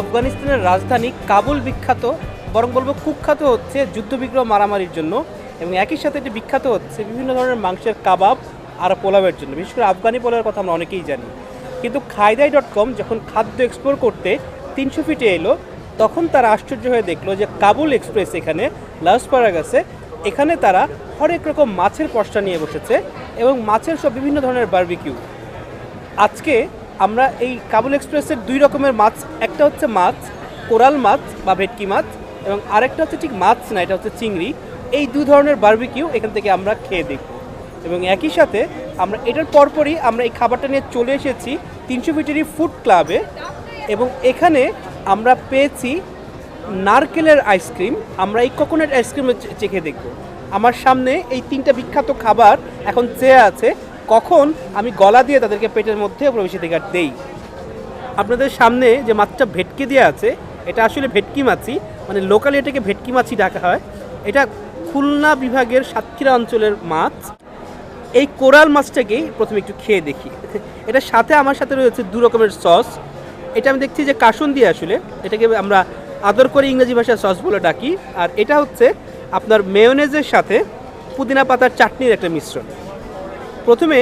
আফগানিস্তানের রাজধানী কাবুল বিখ্যাত, বরং বলব কুখ্যাত হচ্ছে যুদ্ধবিগ্রহ মারামারির জন্য এবং একই সাথে এটি বিখ্যাত হচ্ছে বিভিন্ন ধরনের মাংসের কাবাব আর পোলাওয়ের জন্য। বিশেষ করে আফগানি পোলাওয়ের কথা আমরা অনেকেই জানি। কিন্তু খাইদাই ডট কম যখন খাদ্য এক্সপ্লোর করতে তিনশো ফিটে এলো, তখন তারা আশ্চর্য হয়ে দেখল যে কাবুল এক্সপ্রেস এখানে লাউসপাড়া গেছে এখানে তারা হরেক রকম মাছের পশটা নিয়ে বসেছে এবং মাছের সব বিভিন্ন ধরনের বারবিকিউ আজকে আমরা এই কাবুল এক্সপ্রেসের দুই রকমের মাছ, একটা হচ্ছে মাছ, কোরাল মাছ বা ভেটকি মাছ এবং আরেকটা হচ্ছে ঠিক মাছ না, এটা হচ্ছে চিংড়ি। এই দু ধরনের বারবিকিউ এখান থেকে আমরা খেয়ে দেখব। এবং একই সাথে আমরা এটার পরপরই আমরা এই খাবারটা নিয়ে চলে এসেছি তিনশো ফিটেরই ফুড ক্লাবে এবং এখানে আমরা পেয়েছি নারকেলের আইসক্রিম আমরা এই কোকোনাট আইসক্রিম চেখে দেখব। আমার সামনে এই তিনটা বিখ্যাত খাবার এখন চেয়ে আছে। কখন আমি গলা দিয়ে তাদেরকে পেটের মধ্যে প্রবেশাধিকার দেই? আপনাদের সামনে যে মাছটা ভেটকি দিয়ে আছে, এটা আসলে ভেটকি মাছই মানে লোকালি এটাকে ভেটকি মাছই ডাকা হয়। এটা খুলনা বিভাগের সাতক্ষীরা অঞ্চলের মাছ। এই কোরাল মাছটাকেই প্রথমে একটু খেয়ে দেখি। এটার সাথে আমার সাথে রয়েছে দু রকমের সস এটা আমি দেখছি যে কাসুন দিয়ে আসলে, এটাকে আমরা আদর করে ইংরেজি ভাষায় সস বলে ডাকি। আর এটা হচ্ছে আপনার মেয়নেজের সাথে পুদিনা পাতার চাটনির একটা মিশ্রণ। প্রথমে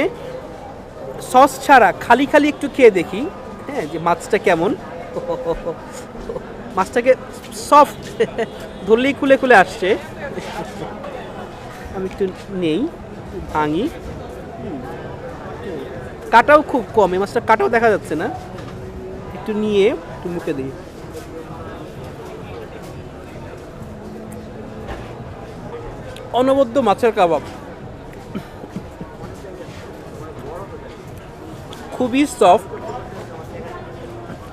সস ছাড়া খালি খালি একটু খেয়ে দেখি হ্যাঁ যে মাছটা কেমন। মাছটাকে সফট ধরলেই খুলে খুলে আসছে। আমি একটু নেই, ভাঙি। কাটাও খুব কম, এই মাছটা কাটাও দেখা যাচ্ছে না। একটু নিয়ে একটু মুখে দিই। অনবদ্য মাছের কাবাব। খুবই সফট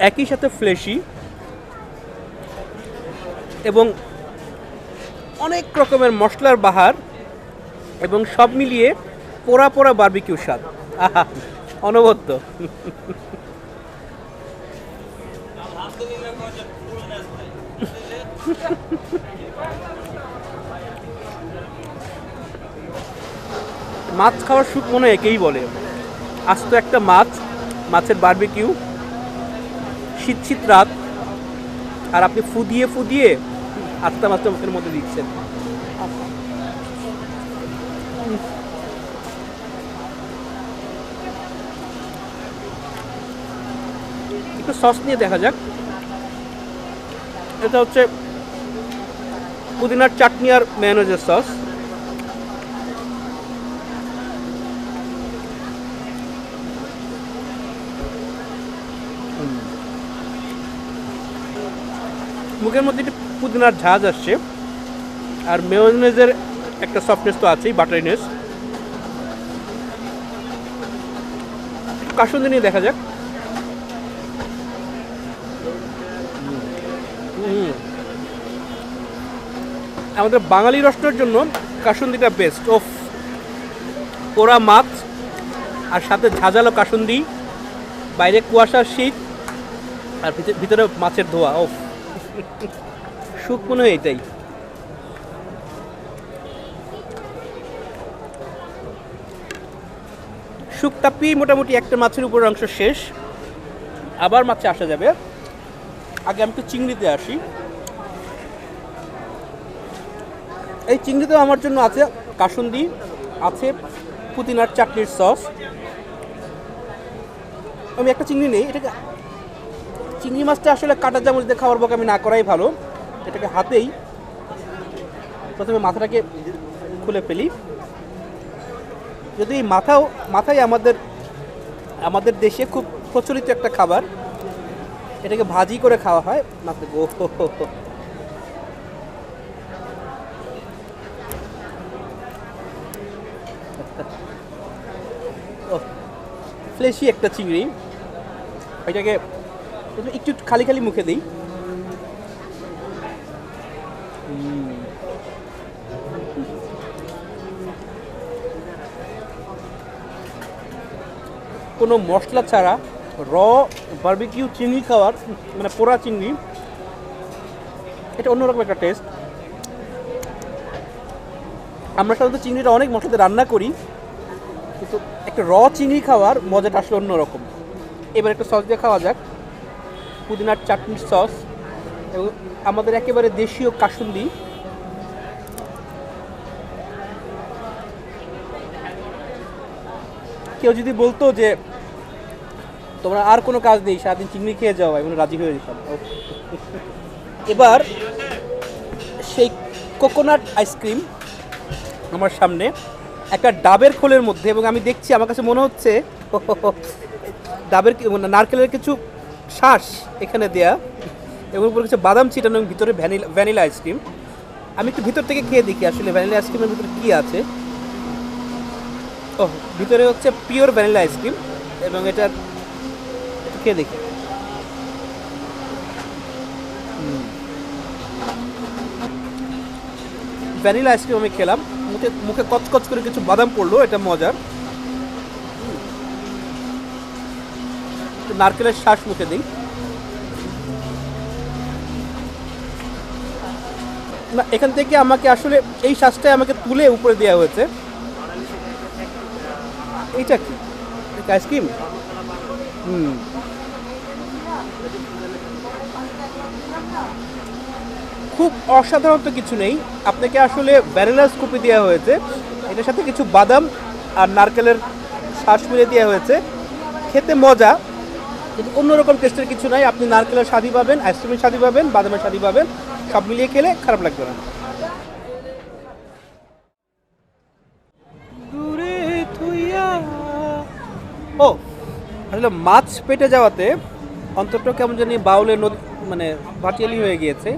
একই সাথে ফ্লেশি এবং অনেক রকমের মশলার বাহার এবং সব মিলিয়ে পোড়া পোড়া বারবিকিউ স্বাদ। অনবদ্য। মাছ খাওয়ার সুখ মনে একেই বলে। আস্ত একটা মাছ, মাছের বারবিকিউ শীত শীত রাত, আর আপনি ফুদিয়ে ফুদিয়ে আস্তে আস্তে মুখের মধ্যে দিচ্ছেন। একটু সস নিয়ে দেখা যাক। এটা হচ্ছে পুদিনার চাটনি আর ম্যানোজের সস মুখের মধ্যে একটু পুদিনার ঝাঁজ আসছে। আর মেয়োনেজের একটা সফটনেস তো আছেই বাটারিনেস কাসুন্দি নিয়ে দেখা যাক। আমাদের বাঙালি রসটার জন্য কাসুন্দিটা বেস্ট ওফ, পোড়া মাছ আর সাথে ঝাঁঝালো কাসুন্দি, বাইরে কুয়াশার শীত, আর ভিতরে- মাছের ধোয়া, ওফ। সুখ মনে হয় এটাই। সুখ তাপিয়ে মোটামুটি একটা মাছের উপর অংশ শেষ। আবার মাছে আসা যাবে। আগে আমি একটু চিংড়িতে আসি। এই চিংড়িতেও আমার জন্য আছে কাসুন্দি, আছে পুদিনার চাটনির সস। আমি একটা চিংড়ি নেই, এটাকে চিংড়ি মাছটা আসলে কাটা চামচ দিয়ে খাওয়ার বকে আমি না করাই ভালো। এটাকে হাতেই প্রথমে মাথাটাকে খুলে ফেলি। যদি মাথাও মাথাই আমাদের আমাদের দেশে খুব প্রচলিত একটা খাবার, এটাকে ভাজি করে খাওয়া হয়। মাথা গো। ফ্লেশি একটা চিংড়ি। এটাকে একটু খালি খালি মুখে দিই। কোনো মশলা ছাড়া র বারবিকিউ চিংড়ি খাওয়ার মানে পোড়া চিংড়ি, এটা অন্যরকম একটা টেস্ট আমরা সাধারণত চিংড়িটা অনেক মশলাতে রান্না করি, কিন্তু একটা র চিংড়ি খাওয়ার মজাটা আসলে অন্যরকম। এবার একটা সস দিয়ে খাওয়া যাক। পুদিনার চাটনির সস এবং আমাদের একেবারে দেশীয় কাসুন্দি। কেউ যদি বলতো যে, তোমরা আর কোনো কাজ নেই, সারাদিন চিংড়ি খেয়ে যাও এমন রাজি হয়ে যেতাম এবার সেই কোকোনাট আইসক্রিম আমার সামনে একটা ডাবের খোলের মধ্যে এবং আমি দেখছি, আমার কাছে মনে হচ্ছে, ডাবের নারকেলের কিছু শ্বাস এখানে দেয়া এবং উপরে কিছু বাদাম ছিটানো এবং ভিতরে ভ্যানিলা ভ্যানিলা আইসক্রিম আমি একটু ভিতর থেকে খেয়ে দেখি আসলে ভ্যানিলা আইসক্রিমের ভিতরে কী আছে। ও ভিতরে হচ্ছে পিওর ভ্যানিলা আইসক্রিম এবং এটা খেয়ে দেখি। ভ্যানিলা আইসক্রিম আমি খেলাম। মুখে মুখে কচকচ করে কিছু বাদাম পড়ল, এটা মজার। একটু নারকেলের শ্বাস মুখে দিই। না, এখান থেকে আমাকে আসলে এই শ্বাসটাই আমাকে তুলে উপরে দেওয়া হয়েছে। এইটা কি? Ice cream? হুম। খুব অসাধারণ তো কিছু নেই। আপনাকে আসলে ভ্যানিলা স্কুপি দেওয়া হয়েছে। এটার সাথে কিছু বাদাম আর নারকেলের শ্বাস মিলে দেওয়া হয়েছে। খেতে মজা। কিন্তু অন্যরকম টেস্টের কিছু নাই। আপনি নারকেলের স্বাদই পাবেন আইসক্রিমের স্বাদই পাবেন বাদামের স্বাদই পাবেন সব মিলিয়ে খেলে খারাপ লাগবে না। ও আসলে মাছ পেটে যাওয়াতে অন্তরটা কেমন জানি বাউলের নদী মানে ভাটিয়ালি হয়ে গিয়েছে।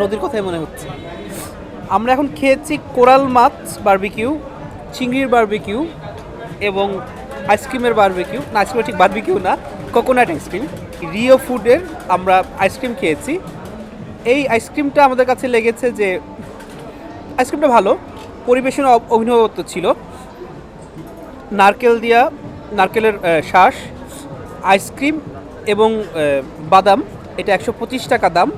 নদীর কথাই মনে হচ্ছে। আমরা এখন খেয়েছি কোরাল মাছ বারবিকিউ চিংড়ির বারবিকিউ এবং আইসক্রিমের বারবিকিউ না আইসক্রিম ঠিক বারবিকিউ না কোকোনাট আইসক্রিম রিও ফুডের আমরা আইসক্রিম খেয়েছি। এই আইসক্রিমটা আমাদের কাছে লেগেছে যে আইসক্রিমটা ভালো পরিবেশন অভিনবত্ব ছিল। নারকেল দিয়া নারকেলের আহ, শ্বাস আইসক্রিম এবং বাদাম এটা একশো পঁচিশ টাকা দাম।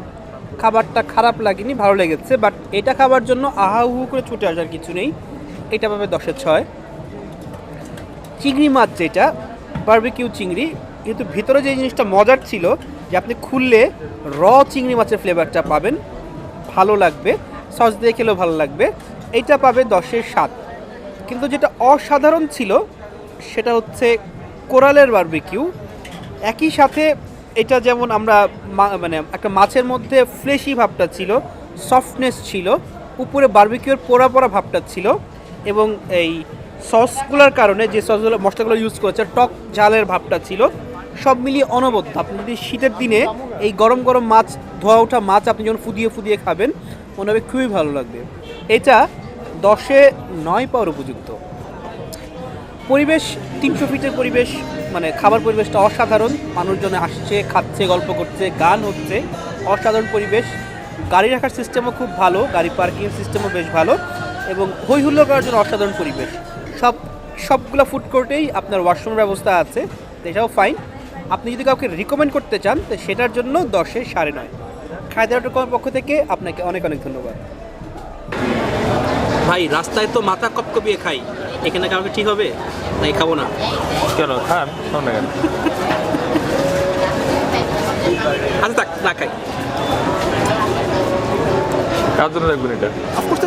খাবারটা খারাপ লাগেনি ভালো লেগেছে বাট এটা খাবার জন্য আহাহু করে ছুটে আসার কিছু নেই। এটা পাবে দশের ছয়। চিংড়ি মাছ যেটা বারবিকিউ চিংড়ি, কিন্তু ভিতরে যে জিনিসটা মজার ছিল যে আপনি খুললে র চিংড়ি মাছের ফ্লেভারটা পাবেন, ভালো লাগবে সস দিয়ে খেলেও ভালো লাগবে এইটা পাবে দশের সাত কিন্তু যেটা অসাধারণ ছিল সেটা হচ্ছে কোরালের বারবিকিউ একই সাথে এটা যেমন আমরা মানে একটা মাছের মধ্যে ফ্লেশি ভাবটা ছিল সফটনেস ছিল, উপরে বারবিকিউর পোড়া পোড়া ভাবটা ছিল এবং এই সসগুলোর কারণে যে সসগুলো মশলাগুলো ইউজ করেছে, টক ঝালের ভাবটা ছিল। সব মিলিয়ে অনবদ্য। আপনি যদি শীতের দিনে এই গরম গরম মাছ, ধোয়া ওঠা মাছ আপনি যখন ফুদিয়ে ফুদিয়ে খাবেন, মনে হবে খুবই ভালো লাগবে। এটা দশে নয় পাওয়ার উপযুক্ত। পরিবেশ, তিনশো ফিটের পরিবেশ মানে খাবার পরিবেশটা অসাধারণ। মানুষজনে আসছে, খাচ্ছে, গল্প করছে, গান হচ্ছে। অসাধারণ পরিবেশ। গাড়ি রাখার সিস্টেমও খুব ভালো, গাড়ি পার্কিং সিস্টেমও বেশ ভালো। এবং হই হুল্লোড় করার জন্য অসাধারণ পরিবেশ। সব সবগুলো ফুড কোর্টেই আপনার ওয়াশরুম ব্যবস্থা আছে তো এটাও ফাইন আপনি যদি কাউকে রিকমেন্ড করতে চান তো সেটার জন্য দশে সাড়ে নয়। খায়দার পক্ষ থেকে আপনাকে অনেক অনেক ধন্যবাদ। ভাই রাস্তায় তো মাথা কপকপিয়ে খাই। এখানে কাউকে ঠিক হবে? তাই খাব না। কেন? খান না আচ্ছা থাক না খাই। কার জন্য রাখবেন এটা? অফকোর্স